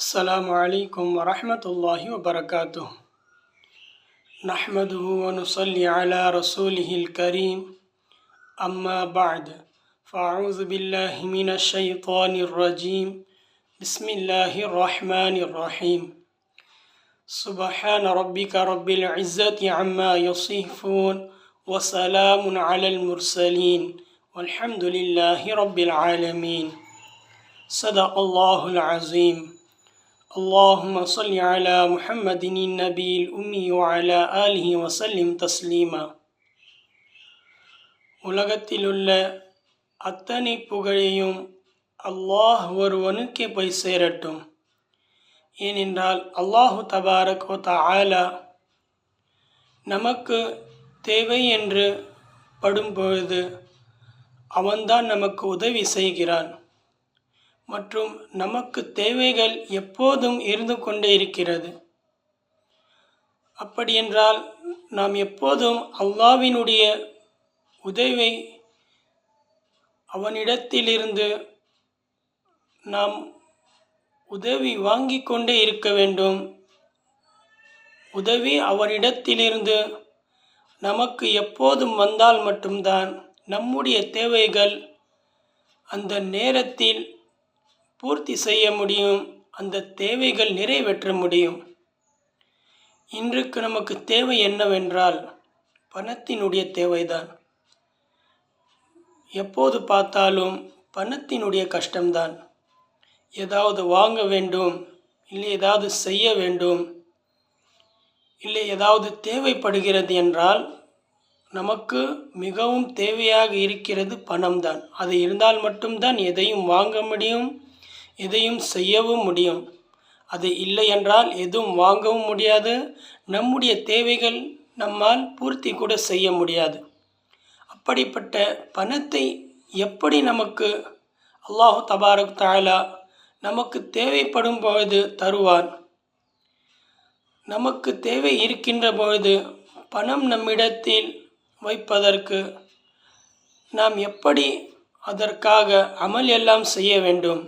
السلام عليكم ورحمة الله وبركاته. نحمده ونصلي على رسوله الكريم. أما بعد فأعوذ بالله من الشيطان الرجيم. بسم الله الرحمن الرحيم. سبحان ربك رب العزة عما يصفون وسلام على المرسلين. والحمد لله رب العالمين. صدق الله العظيم. اللهم صل على محمد النبي الأمي وعلى آله وسلم تسليما உலகத்திலுள்ள அத்தனை புகழையும் அல்லாஹ் ஒருவனுக்கே போய் சேரட்டும் ஏனென்றால் அல்லாஹு தபாரக் வ தஆலா நமக்கு தேவை என்று படும்பொழுது அவன்தான் நமக்கு உதவி செய்கிறான் மற்றும் நமக்கு தேவைகள் எப்போதும் இருந்து கொண்டே இருக்கிறது. அப்படியென்றால் நாம் எப்போதும் அல்லாவினுடைய உதவி அவனிடத்திலிருந்து நாம் உதவி வாங்கி கொண்டே இருக்க வேண்டும். உதவி அவனிடத்திலிருந்து நமக்கு எப்போதும் வந்தால் மட்டும்தான் நம்முடைய தேவைகள் அந்த நேரத்தில் பூர்த்தி செய்ய முடியும். அந்த தேவைகள் நிறைவேற்ற முடியும். இன்றைக்கு நமக்கு தேவை என்னவென்றால் பணத்தினுடைய தேவைதான். எப்போது பார்த்தாலும் பணத்தினுடைய கஷ்டம்தான். ஏதாவது வாங்க வேண்டும் இல்லை ஏதாவது செய்ய வேண்டும் இல்லை ஏதாவது தேவைப்படுகிறது என்றால் நமக்கு மிகவும் தேவையாக இருக்கிறது பணம்தான். அது இருந்தால் மட்டும்தான் எதையும் வாங்க முடியும் எதையும் செய்யவும் முடியும். அது இல்லை என்றால் எதுவும் வாங்கவும் முடியாது. நம்முடைய தேவைகள் நம்மால் பூர்த்தி கூட செய்ய முடியாது. அப்படிப்பட்ட பணத்தை எப்படி நமக்கு அல்லாஹு தபாரக் தாலா நமக்கு தேவைப்படும் பொழுது தருவான்? நமக்கு தேவை இருக்கின்ற பொழுது பணம் நம்மிடத்தில் வைப்பதற்கு நாம் எப்படி அதற்காக அமல் எல்லாம் செய்ய வேண்டும்?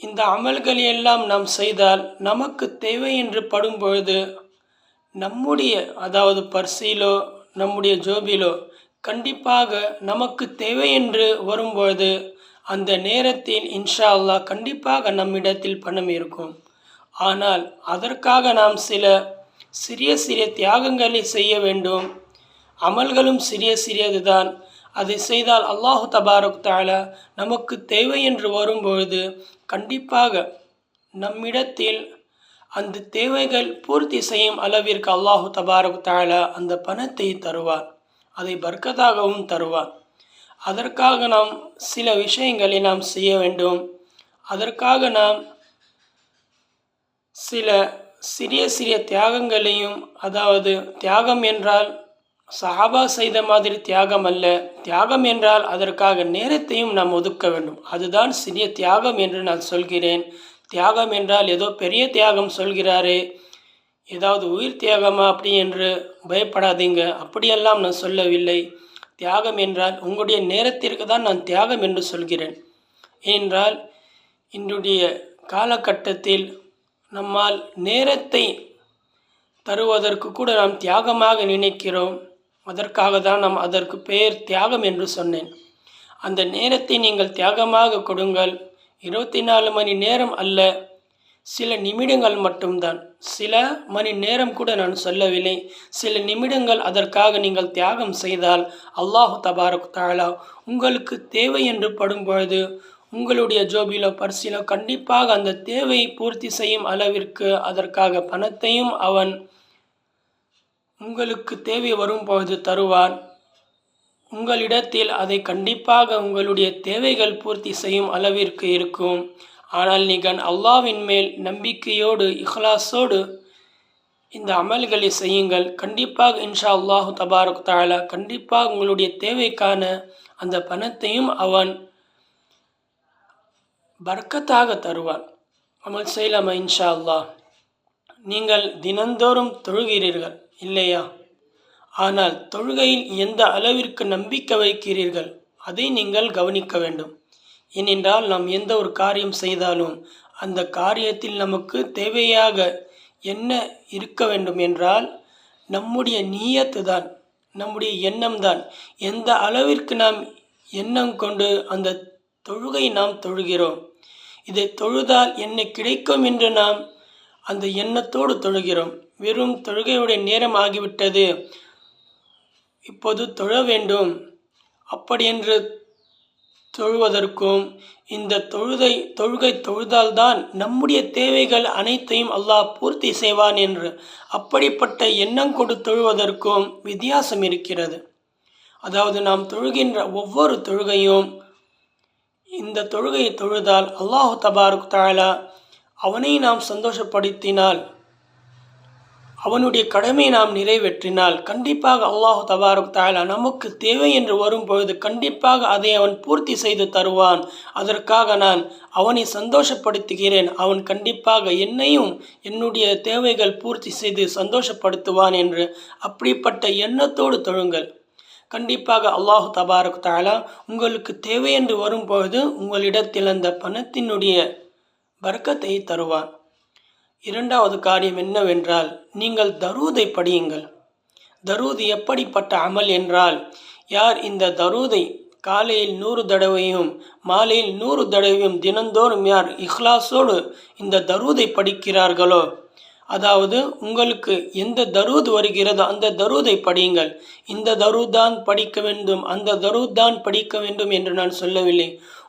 இந்த அமல்கள் எல்லாம் நாம் செய்தால் நமக்கு தேவை என்று படும் பொழுது நம்முடைய அதாவது பர்சிலோ நம்முடைய ஜோபிலோ கண்டிப்பாக நமக்கு தேவை என்று வரும்பொழுது அந்த நேரத்தில் இன்ஷா அல்லாஹ் கண்டிப்பாக நம்மிடத்தில் பணம் இருக்கும். ஆனால் அதற்காக நாம் சில சிறிய சிறிய தியாகங்களை செய்ய வேண்டும். அமல்களும் சிறிய சிறியது தான் அதை செய்தால் அல்லாஹு தபாரக் தாலா நமக்கு தேவை என்று வரும்பொழுது கண்டிப்பாக நம்மிடத்தில் அந்த தேவைகள் பூர்த்தி செய்யும் அளவிற்கு அல்லாஹு தபாரக் தாலா அந்த பணத்தை தருவார். அதை பர்க்கத்தாகவும் தருவார். அதற்காக நாம் சில விஷயங்களை நாம் செய்ய வேண்டும். அதற்காக நாம் சில சிறிய சிறிய தியாகங்களையும் அதாவது தியாகம் என்றால் சஹாபா செய்த மாதிரி தியாகம் அல்ல. தியாகம் என்றால் அதற்காக நேரத்தையும் நாம் ஒதுக்க வேண்டும். அதுதான் சிறிய தியாகம் என்று நான் சொல்கிறேன். தியாகம் என்றால் ஏதோ பெரிய தியாகம் சொல்கிறாரே. ஏதாவது உயிர் தியாகமா அப்படி என்று பயப்படாதீங்க. அப்படியெல்லாம் நான் சொல்லவில்லை. தியாகம் என்றால் உங்களுடைய நேரத்திற்கு தான் நான் தியாகம் என்று சொல்கிறேன். ஏனென்றால் இன்றைய காலகட்டத்தில் நம்மால் நேரத்தை தருவதற்கு கூட நாம் தியாகமாக நினைக்கிறோம். அதற்காக தான் நாம் அதற்கு பெயர் தியாகம் என்று சொன்னேன். அந்த நேரத்தை நீங்கள் தியாகமாக கொடுங்கள். இருபத்தி நாலு மணி நேரம் அல்ல சில நிமிடங்கள் மட்டும்தான். சில மணி நேரம் கூட நான் சொல்லவில்லை. சில நிமிடங்கள் அதற்காக நீங்கள் தியாகம் செய்தால் அல்லாஹு தபாரக் தாலா உங்களுக்கு தேவை என்று படும் பொழுது உங்களுடைய ஜோபிலோ பர்சிலோ கண்டிப்பாக அந்த தேவை பூர்த்தி செய்யும் அளவிற்கு அதற்காக பணத்தையும் அவன் உங்களுக்கு தேவை வரும்போது தருவான் உங்களிடத்தில் அதை கண்டிப்பாக உங்களுடைய தேவைகள் பூர்த்தி செய்யும் அளவிற்கு இருக்கும். ஆனால் நீங்கள் அல்லாவின் மேல் நம்பிக்கையோடு இஹ்லாஸோடு இந்த அமல்களை செய்யுங்கள். கண்டிப்பாக இன்ஷா அல்லாஹு தபாரக் தாலா கண்டிப்பாக உங்களுடைய தேவைக்கான அந்த பணத்தையும் அவன் பர்க்கத்தாக தருவான். அமல் செய்யலாமா இன்ஷா அல்லாஹ்? நீங்கள் தினந்தோறும் தொழுகிறீர்கள். இல்லையா? ஆனால் தொழுகையில் எந்த அளவிற்கு நம்பிக்கை வைக்கிறீர்கள் அதை நீங்கள் கவனிக்க வேண்டும். ஏனென்றால் நாம் எந்த ஒரு காரியம் செய்தாலும் அந்த காரியத்தில் நமக்கு தேவையாக என்ன இருக்க வேண்டும் என்றால் நம்முடைய நீயத்து தான் நம்முடைய எண்ணம் தான் எந்த அளவிற்கு நாம் எண்ணம் கொண்டு அந்த தொழுகை நாம் தொழுகிறோம் இதை தொழுதால் என்ன கிடைக்கும் என்று நாம் அந்த எண்ணத்தோடு தொழுகிறோம். வெறும் தொழுகையுடைய நேரம் ஆகிவிட்டது இப்போது தொழ வேண்டும். அப்படியென்று தொழுவதற்கும் இந்த தொழுதை தொழுகை தொழுதால்தான் நம்முடைய தேவைகள் அனைத்தையும் அல்லாஹ் பூர்த்தி செய்வான் என்று அப்படிப்பட்ட எண்ணம் கொண்டு தொழுவதற்கும் வித்தியாசம் இருக்கிறது. அதாவது நாம் தொழுகின்ற ஒவ்வொரு தொழுகையும் இந்த தொழுகையை தொழுதால் அல்லாஹு தபாருக்கு தாழா அவனை நாம் சந்தோஷப்படுத்தினால் அவனுடைய கடமையை நாம் நிறைவேற்றினால் கண்டிப்பாக அல்லாஹு தபாரக் தாலா நமக்கு தேவை என்று வரும்பொழுது கண்டிப்பாக அதை அவன் பூர்த்தி செய்து தருவான். அதற்காக நான் அவனை சந்தோஷப்படுத்துகிறேன். அவன் கண்டிப்பாக என்னையும் என்னுடைய தேவைகள் பூர்த்தி செய்து சந்தோஷப்படுத்துவான் என்று அப்படிப்பட்ட எண்ணத்தோடு தொழுங்கள். கண்டிப்பாக அல்லாஹு தபாரக் தாலா உங்களுக்கு தேவை என்று வரும்பொழுது உங்களிடத்தில் அந்த பணத்தினுடைய வர்க்கத்தை தருவான். இரண்டாவது காரியம் என்னவென்றால் நீங்கள் தரூதை படியுங்கள். தரூது எப்படிப்பட்ட அமல் என்றால் யார் இந்த தரூதை காலையில் நூறு தடவையும் மாலையில் நூறு தடவையும் தினந்தோறும் யார் இஹ்லாஸோடு இந்த தரூதை படிக்கிறார்களோ அதாவது உங்களுக்கு எந்த தரூத் வருகிறதோ அந்த தரூதை படியுங்கள். இந்த தரூத் தான் படிக்க வேண்டும் அந்த தரூத் தான் படிக்க வேண்டும் என்று நான் சொல்லவில்லை.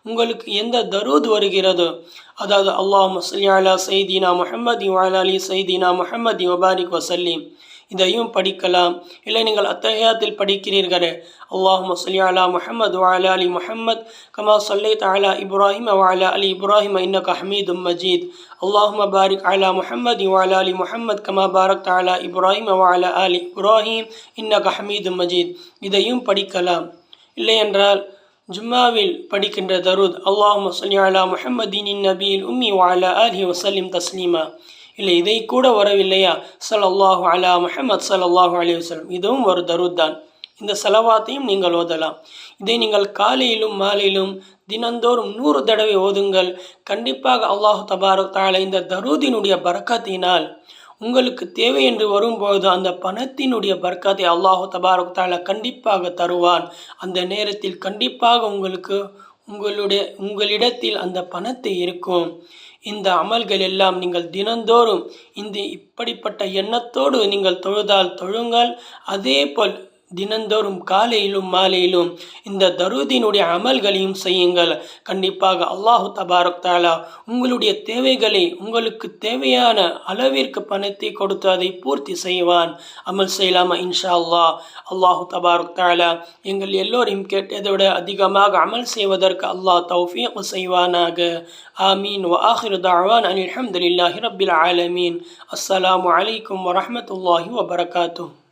உங்களுக்கு எந்த தரூத் வருகிறதோ அதாவது அல்லாஹ் மசலி அலா முஹம்மதி வாலாலி சைதீனா முஹம்மதி வபாரிக் வசல்லீம் இதையும் படிக்கலாம் இல்லை நீங்கள் அத்தகையாத்தில் படிக்கிறீர்களே அல்லாஹ் மசலி அலா முஹம்மது வாலா அலி முஹம்மத் கமா சல்லைத் அலா இப்ராஹிம் வாலா அலி இப்ராஹிம் இன்னக ஹமீதும் மஜீத் அல்லாஹும பாரிக் அலா முஹம்மது வாலா அலி முஹம்மத் கமா பாரக் அலா இப்ராஹிம் வாலா அலி இப்ராஹிம் இன்னக ஹமீதும் மஜீத் இதையும் படிக்கலாம் இல்லை என்றால் ஜும்மாவில் படிக்கின்ற தருத் அல்லாஹ் மசலி அலா முஹம்மதின் நபியில் உம்மி வாலா அலி வசலிம் தஸ்லீமா இல்லை இதை கூட வரவில்லையா? சல்லல்லாஹு அலா முஹமத் சல்லல்லாஹு அலி வசலம் இதுவும் ஒரு தருத் தான் இந்த செலவாத்தையும் நீங்கள் ஓதலாம். இதை நீங்கள் காலையிலும் மாலையிலும் தினந்தோறும் நூறு தடவை ஓதுங்கள். கண்டிப்பாக அல்லாஹு தபாரக் தால இந்த தருதினுடைய பறக்கத்தினால் உங்களுக்கு தேவை என்று வரும்போது அந்த பணத்தினுடைய பர்க்கத்தை அல்லாஹு தபாரக் தாலா கண்டிப்பாக தருவான். அந்த நேரத்தில் கண்டிப்பாக உங்களுக்கு உங்களுடைய உங்களிடத்தில் அந்த பணத்தை இருக்கும். இந்த அமல்கள் எல்லாம் நீங்கள் தினந்தோறும் இந்த இப்படிப்பட்ட எண்ணத்தோடு நீங்கள் தொழுதால் தொழுங்கள். அதே போல் தினந்தோறும் காலையிலும் மாலையிலும் இந்த தருதினுடைய அமல்களையும் செய்யுங்கள். கண்டிப்பாக அல்லாஹு தபாரக் தாலா உங்களுடைய தேவைகளை உங்களுக்கு தேவையான அளவிற்கு பணத்தை கொடுத்து அதை பூர்த்தி செய்வான். அமல் செய்யலாமா? இன்ஷா அல்லாஹ் அல்லாஹு தபாரக் தாலா எங்கள் எல்லோரையும் கேட்டதை விட அதிகமாக அமல் செய்வதற்கு அல்லாஹ் தௌஃபியம் செய்வானாக. ஆமீன். வ ஆஹிர் தாவான் அனில் அஹமதுல்லாஹி ரபில் ஆலமீன். அஸ்ஸலாமு அலைக்கும் வரமத்துல்லாஹி வபரகாத்து